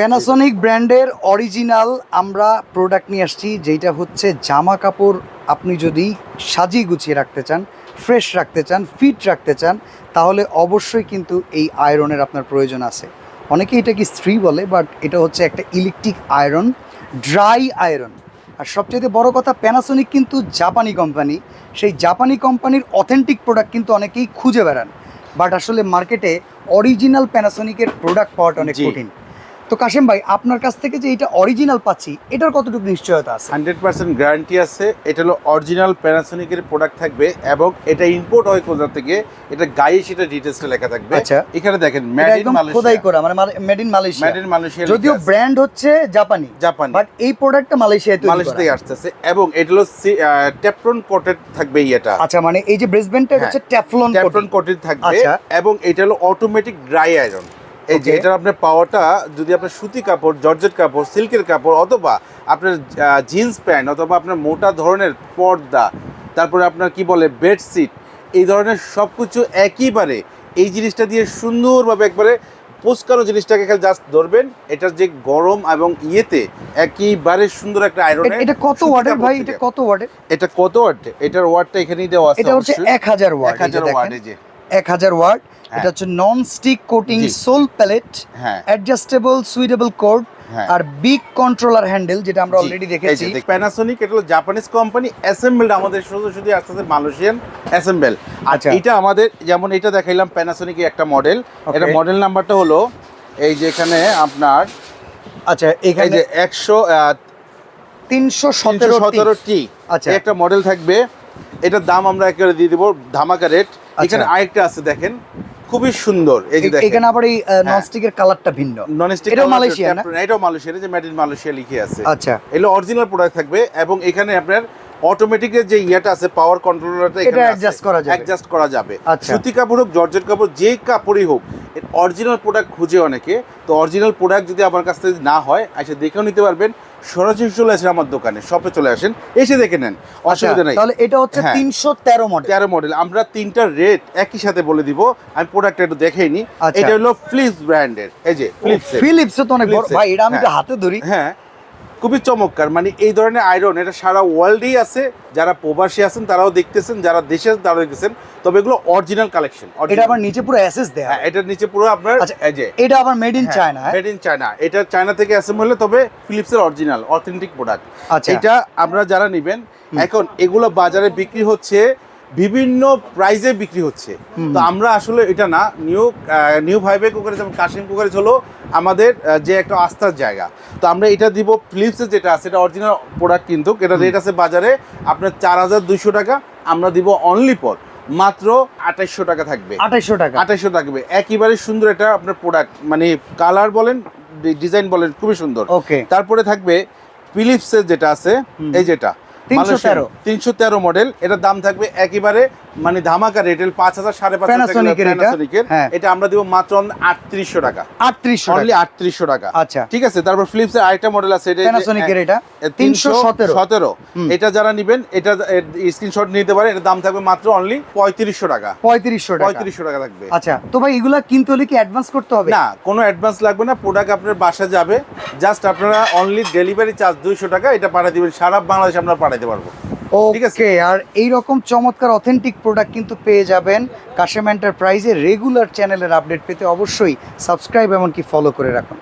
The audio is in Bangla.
প্যানাসোনিক ব্র্যান্ডের অরিজিনাল আমরা প্রোডাক্ট নিয়ে আসছি যেটা হচ্ছে জামা কাপড়। আপনি যদি সাজিয়ে গুছিয়ে রাখতে চান ফ্রেশ রাখতে চান ফিট রাখতে চান তাহলে অবশ্যই কিন্তু এই আয়রনের আপনার প্রয়োজন আছে। অনেকে এটাকে স্ত্রী বলে বাট এটা হচ্ছে একটা ইলেকট্রিক আয়রন ড্রাই আয়রন আর সবচেয়ে বড় কথা প্যানাসনিক কিন্তু জাপানি কোম্পানি সেই জাপানি কোম্পানির অথেন্টিক প্রোডাক্ট কিন্তু অনেকেই খুঁজে বেড়ান। বাট আসলে মার্কেটে অরিজিনাল প্যানাসনিকের প্রোডাক্ট পাওয়াটা অনেক। কঠিন। তো কাশেম ভাই আপনার কাছ থেকে যে এটা অরিজিনাল পাচ্ছি এটার কতটুকু নিশ্চয়তা আছে? হান্ড্রেড পার্সেন্ট গ্যারান্টি আছে এটা হলো অরিজিনাল প্যানাসোনিকের প্রোডাক্ট থাকবে এবং এটা ইম্পোর্ট হয় কোথা থেকে এটা গায়ে সেটা ডিটেলসটা লেখা থাকবে। আচ্ছা। এখানে দেখেন মেড ইন একদম খোদাই করা মানে made in Malaysia made in Malaysia যদিও ব্র্যান্ড হচ্ছে জাপানি জাপানি। বাট এই প্রোডাক্টটা মালয়েশিয়ায় তৈরি মালয়েশিয়া থেকে আসতেছে এবং এটা হলো টেপটন কোটেড থাকবে ইয়েটা। আচ্ছা মানে এই যে ব্রেসবেন্টটা হ্যাঁ, হচ্ছে ট্যাফলন টেপটন কোটেড থাকবে আচ্ছা। এবং এটা হলো অটোমেটিক ড্রাই আয়রন এই যে. এটার আপনার পাওয়াটা যদি আপনার সুতি কাপড় জর্জেট কাপড় সিল্কের কাপড় অথবা আপনার জিন্স প্যান্ট অথবা আপনার মোটা ধরনের পর্দা তারপরে আপনার কি বলে বেডশিট এই ধরনের সব কিছু একইবারে এই জিনিসটা দিয়ে সুন্দরভাবে একবারে পোস্কানো জিনিসটাকে খালি জাস্ট ধরবেন। এটার যে গরম এবং ইয়েতে একইবারে সুন্দর একটা আয়রন এটা কত ওয়াটের ভাই? এটা কত ওয়াটের এটা কত ওয়াট এটার ওয়াটটা এখানেই দেওয়া আছে এটা হচ্ছে এক হাজার ওয়াট এক হাজার ওয়াট এই যে। এক হাজার ওয়াট। এটা হচ্ছে non stick coating sole plate হ্যাঁ। অ্যাডজাস্টেবল সুইটেবল কোড হ্যাঁ। আর বিগ কন্ট্রোলার হ্যান্ডেল যেটা আমরা অলরেডি দেখেছি। প্যানাসোনিক এটা হলো জাপানিজ কোম্পানি অ্যাসেম্বলড আমাদের শুধু শুধু আসতেছে মালয়েশিয়ান অ্যাসেম্বল আচ্ছা। এটা আমাদের যেমন এটা দেখাইলাম প্যানাসোনিকের একটা মডেল এটা মডেল নাম্বারটা হলো এই যে এখানে আপনার আচ্ছা এখানে যে একশো তিনশো সতেরো সতেরো টি। আচ্ছা। একটা মডেল থাকবে। এটার দাম আমরা একেবারে দিয়ে দিব ধামাকা রেট আচ্ছা। এখানে আরেকটা আছে দেখেন খুবই সুন্দর। এই যে দেখেন। এখানে আবার এই নন স্টিকের কালারটা ভিন্ন। নন স্টিক এটাও মালয়েশিয়া না? এটাও মালয়েশিয়া যে মেড ইন মালয়েশিয়া লিখে আছে। আচ্ছা। এগুলো অরিজিনাল প্রোডাক্ট থাকবে এবং এখানে আপনার অটোমেটিক যে ইয়েটা আছে পাওয়ার কন্ট্রোলারটা এটা adjust করা যাবে। অ্যাডজাস্ট করা যাবে। আচ্ছা। সুতি কাপড় হোক জর্জেট কাপড় যে কাপড়ই হোক অরিজিনাল প্রোডাক্ট খুঁজে অনেকে। তো অরিজিনাল প্রোডাক্ট যদি আমার কাছ থেকে না হয় এসে দেখেও নিতে পারবেন। সরাসরি চলে আসেন আমার দোকানে শপে চলে আসেন এসে দেখে নেন অসুবিধা নেই আচ্ছা, তাহলে এটা হচ্ছে হ্যাঁ। তিনশো তেরো মডেল তেরো মডেল আমরা তিনটা রেট একই সাথে বলে দিব আমি প্রোডাক্টটা একটু দেখেই নি আচ্ছা। এটা হলো ফ্লিপস ব্র্যান্ডের এই যে ফ্লিপস ফিলিপস তো অনেক বড় ভাই এটা আমি হ্যাঁ। হাতে ধরি হ্যাঁ খুবই চমৎকার। মানে এই ধরনের আয়রন এটা সারা ওয়ার্ল্ডেই আছে। যারা প্রবাসী আছেন তারাও দেখতেছেন যারা দেশে তারাও দেখতেছেন। তবে এগুলো অরিজিনাল কালেকশন এটা আবার নিচে পুরো অ্যাসেস দেয়া। হ্যাঁ এটার নিচে পুরো আপনার আচ্ছা, এই যে। এটা আবার made in China made in China এটা চায়না থেকে অ্যাসেম্বল হলে তবে ফিলিপসের অরিজিনাল অথেন্টিক প্রোডাক্ট আচ্ছা। এটা আপনারা যারা নেবেন এখন এগুলো বাজারে বিক্রি হচ্ছে বিভিন্ন প্রাইজে বিক্রি হচ্ছে। তো আমরা আসলে এটা না নিউ নিউ ভাইবে কুকারে যেমন কাশিম কুকারে হলো আমাদের যে একটা আস্থার জায়গা। তো আমরা এটা দিব ফিলিপসের যেটা আছে এটা অরিজিনাল প্রোডাক্ট কিন্তু এটা রেট আছে বাজারে আপনার চার হাজার দুইশো টাকা আমরা দিব অনলি পর মাত্র আঠাইশশো টাকা থাকবে। আঠাইশো টাকা। আঠাইশশো থাকবে। একেবারে সুন্দর এটা আপনার প্রোডাক্ট মানে কালার বলেন ডিজাইন বলেন খুবই সুন্দর। ওকে তারপরে থাকবে ফিলিপসের যেটা আছে এই যেটা। 313 তিনশো তেরো। মডেল এটার দাম থাকবে একেবারে মানে ধামাকা রেটেল পাঁচ হাজার সাড়ে পাঁচ এটা? হ্যাঁ। এটা আমরা দিব মাত্র আটত্রিশশো টাকা। আটত্রিশশো অনলি আটত্রিশশো টাকা। আচ্ছা। ঠিক আছে তারপর ফিলিপস এর আরেকটা মডেল আছে এটা প্যানাসোনিকের এটা? তিনশো 317 সতেরো। এটা যারা নিবেন এটা স্ক্রিনশট নিতে পারে এটার দাম থাকবে মাত্র অনলি পঁয়ত্রিশশো টাকা। পঁয়ত্রিশশো পঁয়ত্রিশশো টাকা থাকবে আচ্ছা তো ভাই এগুলা কিনতে হলে কি অ্যাডভান্স করতে হবে? না কোনো অ্যাডভান্স লাগবে না প্রোডাক্ট আপনার বাসা যাবে জাস্ট আপনারা অনলি ডেলিভারি চার্জ দুইশো টাকা এটা পাঠিয়ে দিবেন সারা বাংলাদেশে আমরা পাঠাতে পারব। ওকে, আর এই রকম চমৎকার অথেন্টিক প্রোডাক্ট কিন্তু পেয়ে যাবেন কাশেম এন্টারপ্রাইজের রেগুলার চ্যানেলের আপডেট পেতে অবশ্যই সাবস্ক্রাইব এমনকি ফলো করে রাখুন